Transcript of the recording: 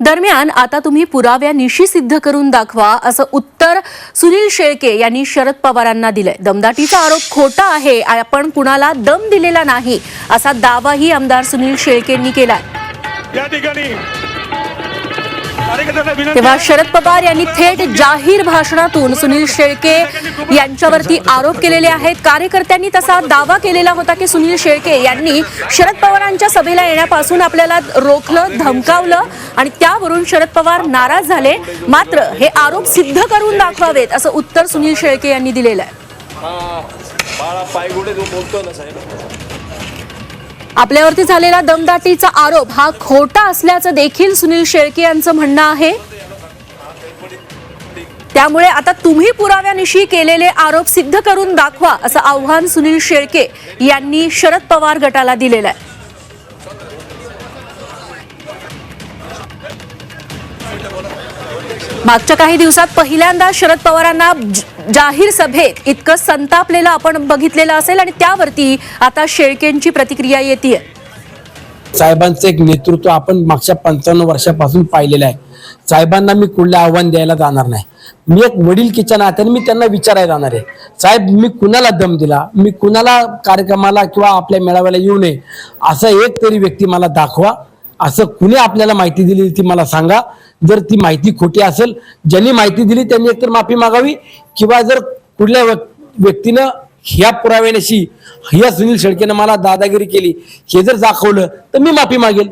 दरम्यान आता तुम्ही पुराव्यानिशी सिद्ध करून दाखवा असं उत्तर सुनील शेळके यांनी शरद पवारांना दिलंय. दमदाटीचा आरोप खोटा आहे. आपण कुणाला दम दिलेला नाही असा दावाही आमदार सुनील शेळकेंनी केलाय. या ठिकाणी तेव्हा शरद पवार यांनी थेट जाहीर भाषणातून सुनील शेळके यांच्यावरती आरोप केलेले आहेत. कार्यकर्त्यांनी तसा दावा केलेला होता की सुनील शेळके यांनी शरद पवारांच्या सभेला येण्यापासून आपल्याला रोखलं धमकावलं आणि त्यावरून शरद पवार नाराज झाले. मात्र हे आरोप सिद्ध करून दाखवावेत असं उत्तर सुनील शेळके यांनी दिलेलं आहे. आपल्यावरती झालेला दमदाटीचा आरोप हा खोटा असल्याचं देखील सुनील शेळके यांचं म्हणणं आहे. त्यामुळे आता तुम्ही पुराव्यानिशी केलेले आरोप सिद्ध करून दाखवा असं आव्हान सुनील शेळके यांनी शरद पवार गटाला दिलेलं आहे. मागच्या काही दिवसात पहिल्यांदा शरद पवारांना जाहीर सभेत इतकं संतापलेलं आपण बघितलेलं असेल आणि त्यावरती आता शेळकेंची प्रतिक्रिया येते साहेबांचं एक नेतृत्व आपण मागच्या पंचावन्न वर्षापासून पाहिलेलं आहे. साहेबांना मी कुठलं आव्हान द्यायला जाणार नाही. मी एक वडीलकीच्या नात्याने मी त्यांना विचारायला जाणार आहे. साहेब मी कुणाला दम दिला? मी कुणाला कार्यक्रमाला किंवा आपल्या मेळाव्याला येऊ नये? असं एक तरी व्यक्ती मला दाखवा. असं कुणी आपल्याला माहिती दिली ती मला सांगा. जर ती माहिती खोटी असेल ज्यांनी माहिती दिली त्यांनी एकतर माफी मागावी किंवा जर कुठल्या व्यक्तीनं ह्या पुराव्याशी ह्या सुनील शेळकेनं मला दादागिरी केली हे जर दाखवलं तर मी माफी मागेल.